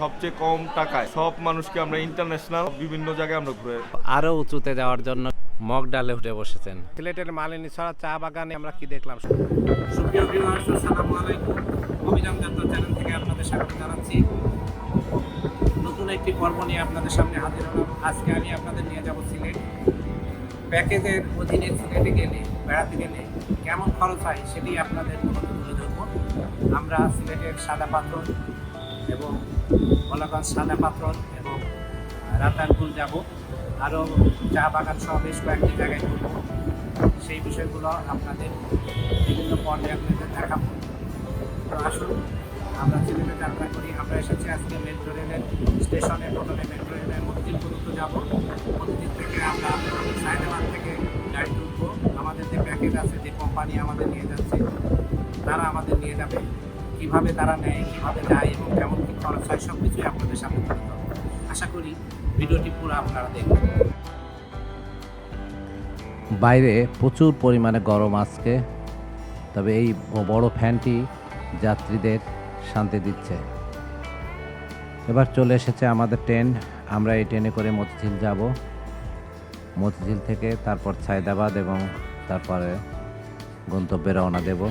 সবচেয়ে কম টাকায় সব মানুষকে আমরা ইন্টারন্যাশনাল বিভিন্ন জায়গায় আমরা ঘুরে আরও উঁচুতে যাওয়ার জন্য মগ ডালে উঠে বসেছেন। সিলেটের মালিনী ছড়া চা বাগানে আমরা কি দেখলাম? সুপ্রিয় ভিউয়ার্স আসসালামু আলাইকুম। অভিযান যাত্রা চ্যানেল থেকে আপনাদের স্বাগত জানাচ্ছি। নতুন একটি পর্ব নিয়ে আপনাদের সামনে হাজির হলাম। আজকে আমি আপনাদের নিয়ে যাব সিলেট। প্যাকেজের অধীনে সিলেটে গেলে বেড়াতে গেলে কেমন খরচ হয় সেটি আপনাদের তুলে ধরবো। আমরা সিলেটের সাদা পাথর এবং গোলাগঞ্জ সাদা পাথর এবং রাতারপুল যাব। আরও চা বাগান সহ বেশ কয়েকটি জায়গায় ঘুরবো। সেই বিষয়গুলো আপনাদের বিভিন্ন পর্বে আপনাদের দেখাবো। তো আসুন, আমরা সিলেটে যাত্রা করি, আমরা এসেছি আজকে মেট্রো রেলের স্টেশনে। প্রথমে মেট্রো রেলের মতিঝিলপুরুত্ব যাব। মতিঝিল থেকে আমরা সাইদাবাদ থেকে গাড়ি তুলবো। আমাদের যে প্যাকেজ আছে, যে কোম্পানি আমাদের নিয়ে যাচ্ছে, তারা আমাদের নিয়ে যাবে। কীভাবে তারা নেয়, কীভাবে যায় এবং কেমন কী খরচ হয় সব কিছুই আপনাদের সামনে তুলে আশা করি ভিডিওটি পুরো আপনারা দেখবেন। বাইরে প্রচুর পরিমাণে গরম আজকে, তবে এই বড় ফ্যানটি যাত্রীদের শান্তি দিচ্ছে। এবার চলে এসেছে আমাদের ট্রেন, আমরা এই ট্রেনে করে মতিঝিল যাব। মতিঝিল থেকে তারপর সায়দাবাদ এবং তারপরে গন্তব্যে রওনা দেব।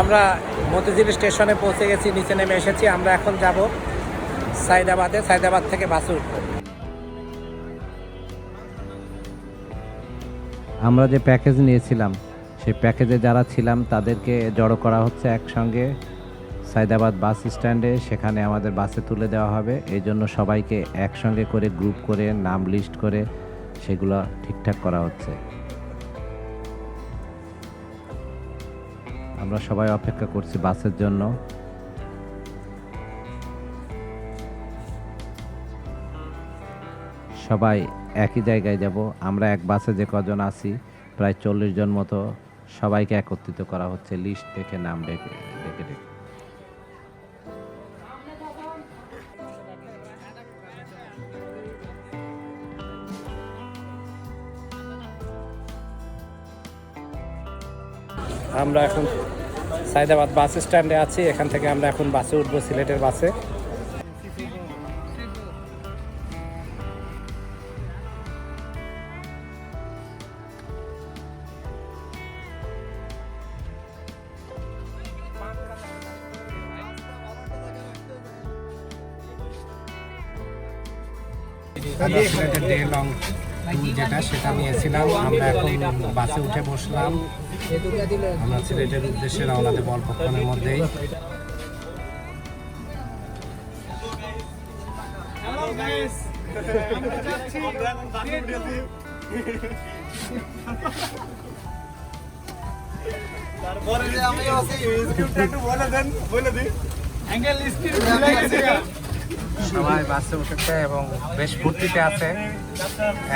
আমরা মতিঝিল স্টেশনে পৌঁছে গেছি, নিচে নেমে এসেছি। আমরা এখন যাব সাইদাবাদে, সাইদাবাদ থেকে বাসে আমরা যে প্যাকেজ নিয়েছিলাম, সেই প্যাকেজে যারা ছিলাম, তাদেরকে জড়ো করা হচ্ছে একসঙ্গে। সায়দাবাদ বাস স্ট্যান্ডে, সেখানে আমাদের বাসে তুলে দেওয়া হবে। এই জন্য সবাইকে একসঙ্গে করে গ্রুপ করে, নাম লিস্ট করে সেগুলো ঠিকঠাক করা হচ্ছে। আমরা সবাই অপেক্ষা করছি বাসের জন্য। সবাই একই জায়গায় যাব। আমরা এক বাসে যে কজন আছি, প্রায় চল্লিশ জন মতো সবাইকে একত্রিত করা হচ্ছে, লিস্ট দেখে নাম ডেকে ডেকে ডেকে। আমরা এখন সাইদাবাদ বাস স্ট্যান্ডে আছি। এখান থেকে আমরা এখন বাসে উঠবো সিলেটের বাসে। ট্যুর যেটা সেটা নিয়েছিলাম। আমরা এখন বাসে উঠে বসলাম। আমরা সিলেটের উদ্দেশ্যে রওনা দেবো অল্পক্ষণের মধ্যেই। সবাই বাসে উঠেছে এবং বেশ ফুর্তিতে আছে।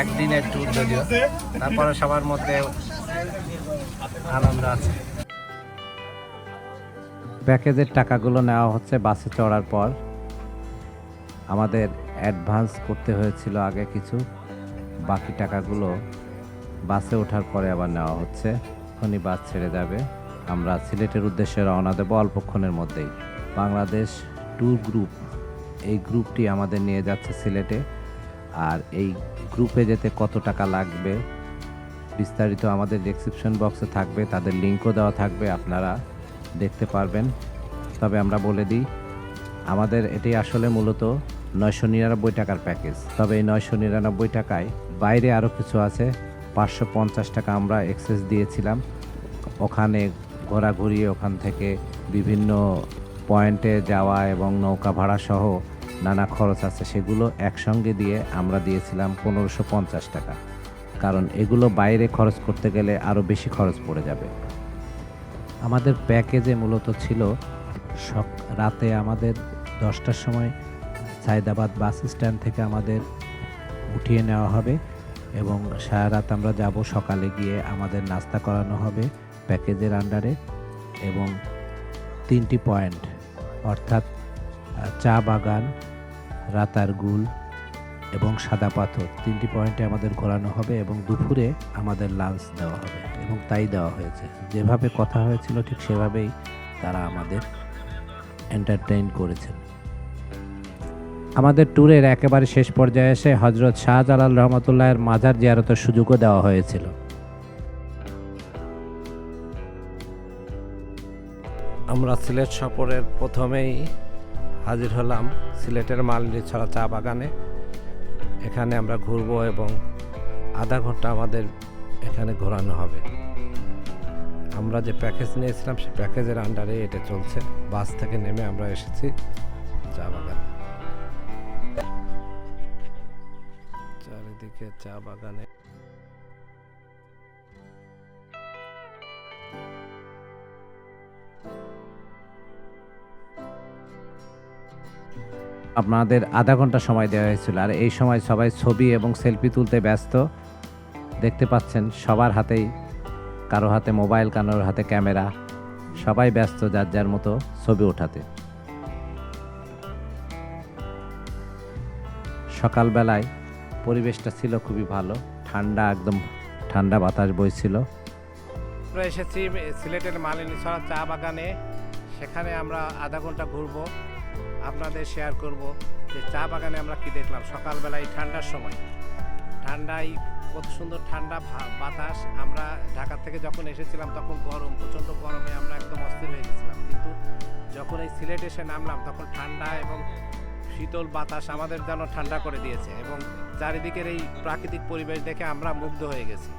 একদিনের ট্যুর যদিও। তারপরে সবার মধ্যে আনন্দ আছে। প্যাকেজের টাকাগুলো নেওয়া হচ্ছে বাসে চড়ার পর। আমাদের অ্যাডভান্স করতে হয়েছিল আগে কিছু। বাকি টাকাগুলো বাসে ওঠার পরে আবার নেওয়া হচ্ছে। এখনই বাস ছেড়ে যাবে। আমরা সিলেটের উদ্দেশ্যে রওনা দেবো অল্পক্ষণের মধ্যেই। বাংলাদেশ ট্যুর গ্রুপ এই গ্রুপটি আমাদের নিয়ে যাচ্ছে সিলেটে। আর এই গ্রুপে যেতে কত টাকা লাগবে, বিস্তারিত আমাদের ডেসক্রিপশন বক্সে থাকবে, তাদের লিঙ্কও দেওয়া থাকবে, আপনারা দেখতে পারবেন। তবে আমরা বলে দিই, আমাদের এটি আসলে মূলত নয়শো নিরানব্বই টাকার প্যাকেজ তবে এই নয়শো নিরানব্বই টাকায় বাইরে আরও কিছু আছে, পাঁচশো পঞ্চাশ টাকা আমরা এক্সেস দিয়েছিলাম। ওখানে ঘোরাঘুরি, ওখান থেকে বিভিন্ন পয়েন্টে যাওয়া এবং নৌকা ভাড়া সহ নানা খরচ আছে সেগুলো একসঙ্গে দিয়ে আমরা দিয়েছিলাম পনেরোশো পঞ্চাশ টাকা। কারণ এগুলো বাইরে খরচ করতে গেলে আরও বেশি খরচ পড়ে যাবে। আমাদের প্যাকেজে মূলত ছিল সক, রাতে আমাদের দশটার সময় সায়দাবাদ বাস স্ট্যান্ড থেকে আমাদের উঠিয়ে নেওয়া হবে এবং সারা রাত আমরা যাব সকালে গিয়ে আমাদের নাস্তা করানো হবে প্যাকেজের আন্ডারে এবং তিনটি পয়েন্ট। অর্থাৎ চা বাগান, রাতার গুল এবং সাদা পাথর। তিনটি পয়েন্টে আমাদের ঘোরানো হবে এবং দুপুরে আমাদের লাঞ্চ দেওয়া হবে এবং তাই দেওয়া হয়েছে। যেভাবে কথা হয়েছিল ঠিক সেভাবেই তারা আমাদের এন্টারটেইন করেছেন। আমাদের ট্যুরের একেবারে শেষ পর্যায়ে এসে হজরত শাহজালাল রহমতুল্লাহের মাজার জিয়ারতের সুযোগও দেওয়া হয়েছিল। আমরা সিলেট সফরের প্রথমেই হাজির হলাম সিলেটের মালিনী ছড়া চা বাগানে। এখানে আমরা ঘুরবো এবং আধা ঘণ্টা আমাদের এখানে ঘোরানো হবে। আমরা যে প্যাকেজ নিয়েছিলাম, সেই প্যাকেজের আন্ডারে এটা চলছে। বাস থেকে নেমে আমরা এসেছি চা বাগানে। চারিদিকে চা বাগানে। আপনাদের আধা ঘণ্টা সময় দেওয়া হয়েছিল। আর এই সময় সবাই ছবি এবং সেলফি তুলতে ব্যস্ত। দেখতে পাচ্ছেন, সবার হাতেই, কারও হাতে মোবাইল কারোর হাতে ক্যামেরা। সবাই ব্যস্ত যার যার মতো ছবি ওঠাতে। সকালবেলায় পরিবেশটা ছিল খুবই ভালো। ঠান্ডা একদম, ঠান্ডা বাতাস বইছিল। এসেছি সিলেটের মালিনী ছড়া চা বাগানে। সেখানে আমরা আধা ঘণ্টা ঘুরবো। আপনাদের শেয়ার করব যে চা বাগানে আমরা কি দেখলাম? সকালবেলায় ঠান্ডার সময়। ঠান্ডায় কত সুন্দর ঠান্ডা বাতাস। আমরা ঢাকা থেকে যখন এসেছিলাম তখন গরম, প্রচণ্ড গরমে আমরা একদম অস্থির হয়ে গেছিলাম। কিন্তু যখন এই সিলেট এসে নামলাম, তখন ঠান্ডা এবং শীতল বাতাস আমাদের যেন ঠান্ডা করে দিয়েছে এবং চারিদিকের এই প্রাকৃতিক পরিবেশ দেখে আমরা মুগ্ধ হয়ে গেছি।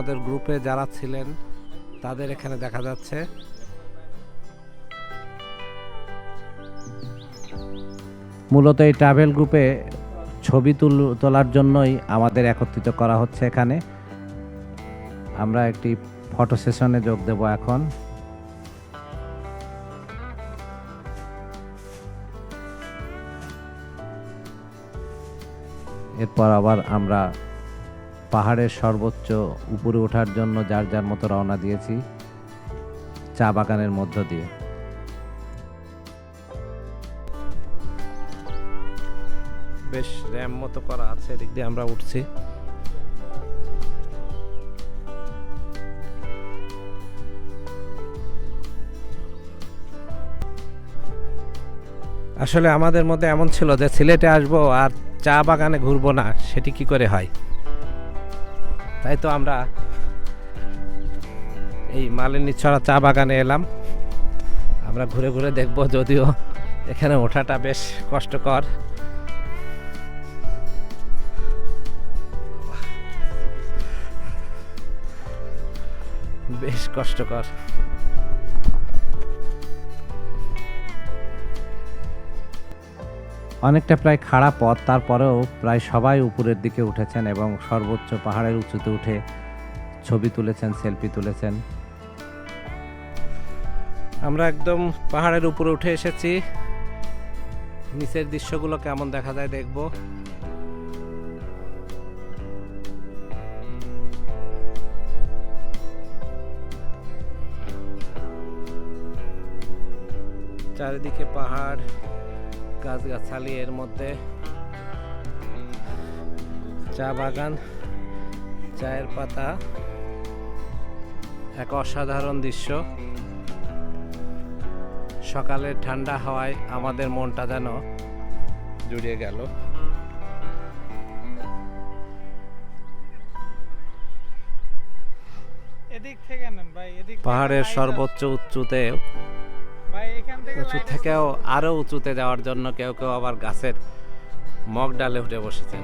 আমাদের গ্রুপে যারা ছিলেন, তাদের এখানে দেখা যাচ্ছে। মূলত এই ট্রাভেল গ্রুপে ছবি তুল, তোলার জন্যই আমাদের একত্রিত করা হচ্ছে এখানে। আমরা একটি ফটো সেশনে যোগ দেব এখন। এরপর আবার আমরা পাহাড়ের সর্বোচ্চ উপরে ওঠার জন্য যার যার মতো রওনা দিয়েছি, চা বাগানের মধ্য দিয়ে। বেশ র্যাম মতো করা আছে, এদিক দিয়ে আমরা উঠছি। আসলে আমাদের মধ্যে এমন ছিল যে সিলেটে আসব আর চা বাগানে ঘুরবো না, সেটি কি করে হয়? তাই তো আমরা এই মালিনী ছড়া চা বাগানে এলাম। আমরা ঘুরে ঘুরে দেখব যদিও এখানে ওঠাটা বেশ কষ্টকর। বেশ কষ্টকর। অনেকটা প্রায় খাড়া পথ, তারপরেও প্রায় সবাই উপরের দিকে উঠেছেন এবং সর্বোচ্চ পাহাড়ের উঁচুতে উঠে ছবি তুলেছেন, সেলফি তুলেছেন। আমরা একদম পাহাড়ের উপরে উঠে এসেছি। নিচের দৃশ্যগুলো কেমন দেখা যায় দেখব। চারিদিকে পাহাড়। গাছগাছালি এর মধ্যে। চা বাগান চায়ের পাতা এক অসাধারণ দৃশ্য। সকালের ঠান্ডা হাওয়ায় আমাদের মনটা যেন জুড়িয়ে গেল। পাহাড়ের সর্বোচ্চ উঁচুতে উঁচু থেকেও আরও উঁচুতে যাওয়ার জন্য কেউ কেউ আবার গাছের মগ ডালে উঠে বসেছেন।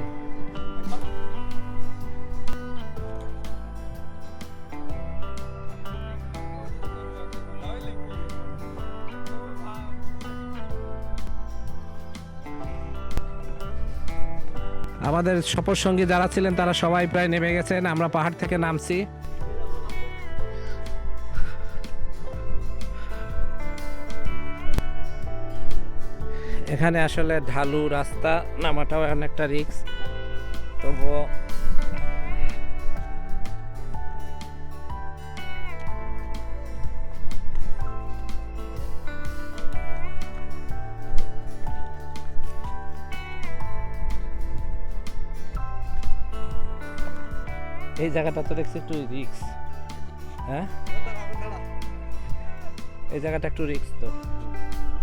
আমাদের সফর সঙ্গী যারা ছিলেন তারা সবাই প্রায় নেমে গেছেন। আমরা পাহাড় থেকে নামছি। এখানে আসলে ঢালু রাস্তা নামাটাও অনেকটা রিক্স তবুও এই জায়গাটা তো দেখছি একটু রিক্স হ্যাঁ? এই জায়গাটা একটু রিক্স তো,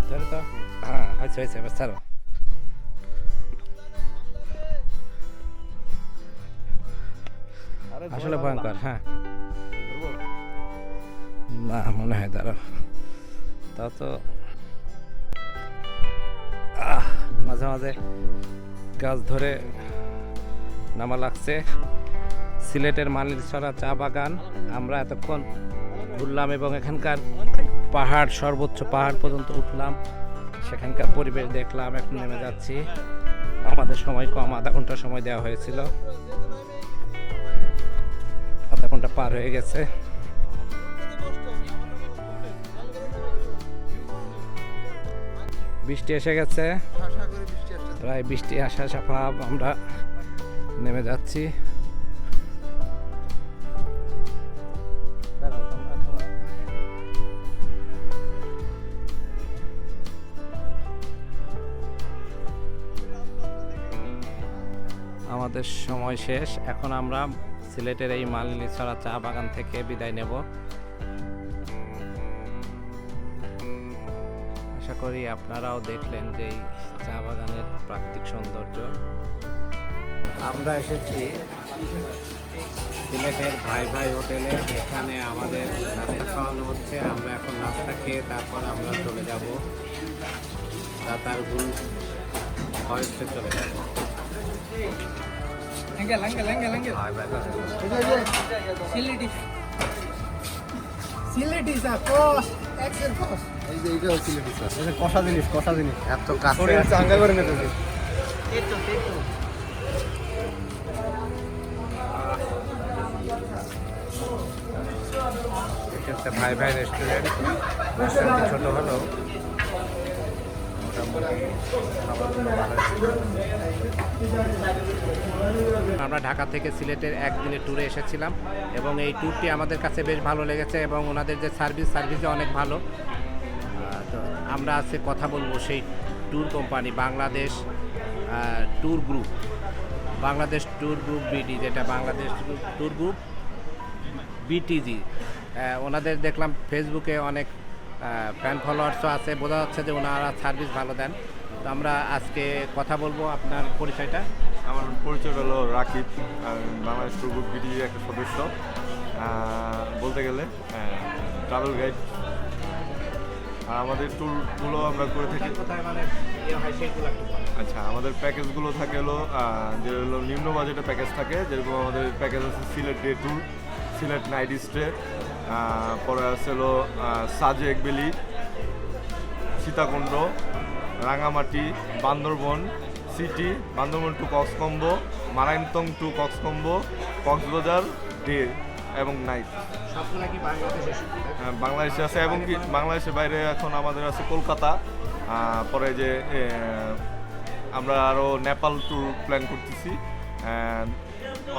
তাহলে তো হ্যাঁ আচ্ছা আচ্ছা এবার ছাড়ো। আসলে ভয়ঙ্কর হ্যাঁ। না মনে হয় দাঁড়াও। তো আহ, মাঝে মাঝে গাছ ধরে নামা লাগছে। সিলেটের মালিরছড়া চা বাগান আমরা এতক্ষণ ঘুরলাম এবং এখানকার পাহাড় সর্বোচ্চ পাহাড় পর্যন্ত উঠলাম। সেখানকার পরিবেশ দেখলাম এখন নেমে যাচ্ছি। আমাদের সময় কম আধা ঘণ্টা সময় দেওয়া হয়েছিল। আধা ঘণ্টা পার হয়ে গেছে। বৃষ্টি এসে গেছে। প্রায় বৃষ্টি আসা সাফা আমরা নেমে যাচ্ছি। আমাদের সময় শেষ। এখন আমরা সিলেটের এই মালিনীছড়া চা বাগান থেকে বিদায় নেব। আশা করি আপনারাও দেখলেন যে এই চা বাগানের প্রাকৃতিক সৌন্দর্য। আমরা এসেছি সিলেটের ভাই ভাই হোটেলে। এখানে আমাদের রাতের খাওয়ানো হচ্ছে। আমরা এখন নাস্তা খেয়ে তারপর আমরা চলে যাব। দাতারগুল ফরেস্টে চলে যাব। কস এক্সেল কস এই যে এটা কষা জিনিস কষা জিনিস। এত কাছে শরীর চাঙ্গা করে ভাই ভাই রেস্টুরেন্ট ছোট হলেও আমরা ঢাকা থেকে সিলেটের একদিনের ট্যুরে এসেছিলাম এবং এই ট্যুরটি আমাদের কাছে বেশ ভালো লেগেছে এবং ওনাদের যে সার্ভিস সার্ভিসও অনেক ভালো। তো আমরা আজকে কথা বলব সেই tour company Bangladesh tour group Bangladesh tour group BD যেটা বাংলাদেশ ট্যুর গ্রুপ বিটিজি ওনাদের দেখলাম ফেসবুকে অনেক ফ্যান ফলোয়ার্সও আছে। বোঝা যাচ্ছে যে ওনারা সার্ভিস ভালো দেন। তো আমরা আজকে কথা বলব আপনার পরিচয়টা। আমার পরিচয় হলো রাকিব বাংলাদেশ ট্যুর গ্রুপ বিডির একটা সদস্য। বলতে গেলে ট্রাভেল গাইড আর আমাদের ট্যুরগুলো আমরা করে থাকি কোথায় মানে ইয়ে। আচ্ছা আমাদের প্যাকেজগুলো থাকে হলো যে হলো নিম্ন বাজেটের প্যাকেজ থাকে যেরকম আমাদের প্যাকেজ আছে Sylhet day tour Sylhet night stay পরে আছে হলো Sajek valley Sitakunda Rangamati Bandarban city Bandarban to কক্সকম্বো মারাইনতং টু কক্সকম্বো কক্সবাজার ডে এবং নাইট। বাংলাদেশে আছে এবং কি বাংলাদেশের বাইরে এখন আমাদের আছে কলকাতা পরে যে আমরা আরও নেপাল ট্যুর প্ল্যান করতেছি।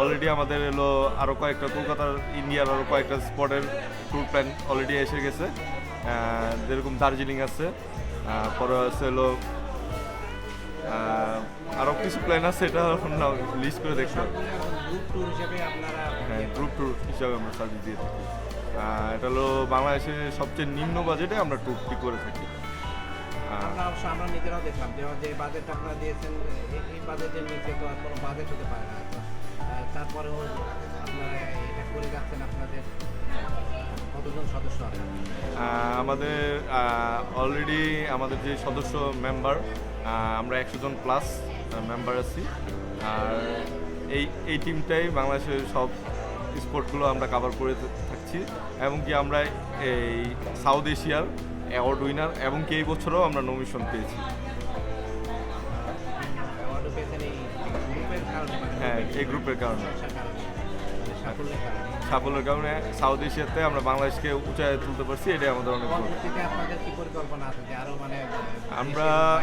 অলরেডি আমাদের এলো আরও কয়েকটা কলকাতার ইন্ডিয়ার আরও কয়েকটা স্পটের ট্যুর প্ল্যান অলরেডি এসে গেছে। যেরকম দার্জিলিং আছে পরে আছে হলো আরও কিছু প্ল্যান আছে এটা লিস্ট করে দেখতে হ্যাঁ গ্রুপ ট্যুর হিসাবে আমরা সার্ভিস দিয়ে থাকি। এটা হলো বাংলাদেশের সবচেয়ে নিম্ন বাজেটে আমরা ট্যুরটি করে থাকি। আমরা অবশ্য আমরা নিজেরাও দেখলাম যে যে বাজেট আপনারা দিয়েছেন এই- বাজেটের নিচে তো আর কোনো বাজেট হতে পারে না। তারপরেও আপনারা এটা করে যাচ্ছেন আপনাদের কতজন সদস্য আমাদের অলরেডি আমাদের যে সদস্য মেম্বার আমরা একশো জন প্লাস মেম্বার আছি। আর এই এই টিমটাই বাংলাদেশের সব স্পোর্টগুলো আমরা কাভার করে থাকছি। এবং কি আমরা এই সাউথ এশিয়ার অ্যাওয়ার্ড উইনার এবং কি এই বছরও আমরা নমিশন পেয়েছি। হ্যাঁ এই গ্রুপের কারণে। সাফল্যের কারণে। সাউথ এশিয়াতে আমরা বাংলাদেশকে উঁচায় তুলতে পারছি এটাই আমাদের অনেক মানে আমরা-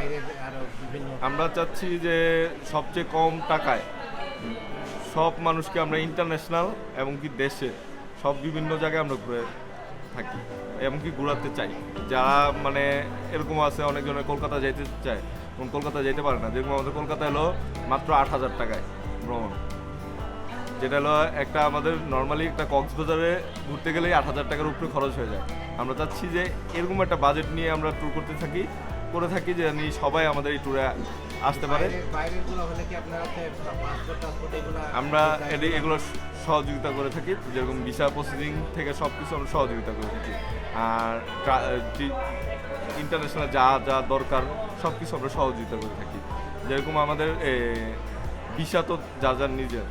আমরা চাচ্ছি যে সবচেয়ে কম টাকায় সব মানুষকে আমরা ইন্টারন্যাশনাল এবং কি দেশে সব বিভিন্ন জায়গায় আমরা ঘুরে থাকি। এমনকি ঘোরাতে চাই। যারা মানে এরকম আছে অনেকজনে কলকাতা যাইতে চায়। এবং কলকাতা যেতে পারে না। যেরকম আমাদের কলকাতা এলো মাত্র আট হাজার টাকায় ভ্রমণ। যেটা হলো একটা আমাদের নর্মালি একটা কক্সবাজারে ঘুরতে গেলেই আট হাজার টাকার উপরে খরচ হয়ে যায়। আমরা চাচ্ছি যে এরকম একটা বাজেট নিয়ে আমরা ট্যুর করতে থাকি। করে থাকি যে সবাই আমাদের এই ট্যুরে আসতে পারে। আমরা এটি- এগুলো সহযোগিতা করে থাকি। যেরকম ভিসা প্রসেসিং থেকে সব কিছু আমরা সহযোগিতা করে থাকি। আর ইন্টারন্যাশনাল যা যা দরকার সব কিছু আমরা সহযোগিতা করে থাকি। যেরকম আমাদের ভিসা তো যা যার নিজের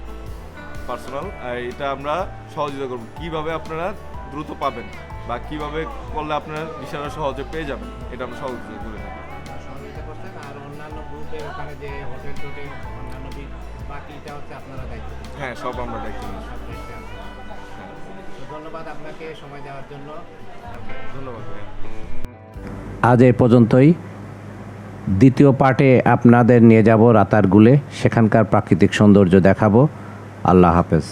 পার্সোনাল এটা আমরা সহযোগিতা করব। কীভাবে আপনারা দ্রুত পাবেন বা কীভাবে করলে আপনারা ভিসাটা সহজে পেয়ে যাবেন এটা আমরা সহযোগিতা করে থাকি। অন্যান্য ওখানে যে হোটেল টোটেল অন্যান্য বাকিটা হচ্ছে আপনারা দায়িত্ব হ্যাঁ সব আমরা দেখি দায়িত্বে ধন্যবাদ আপনাকে সময় দেওয়ার জন্য। ধন্যবাদ আজ এ পর্যন্তই। দ্বিতীয় পার্টে আপনাদের নিয়ে যাব রাতারগুলে। সেখানকার প্রাকৃতিক সৌন্দর্য দেখাবো। আল্লাহ হাফেজ।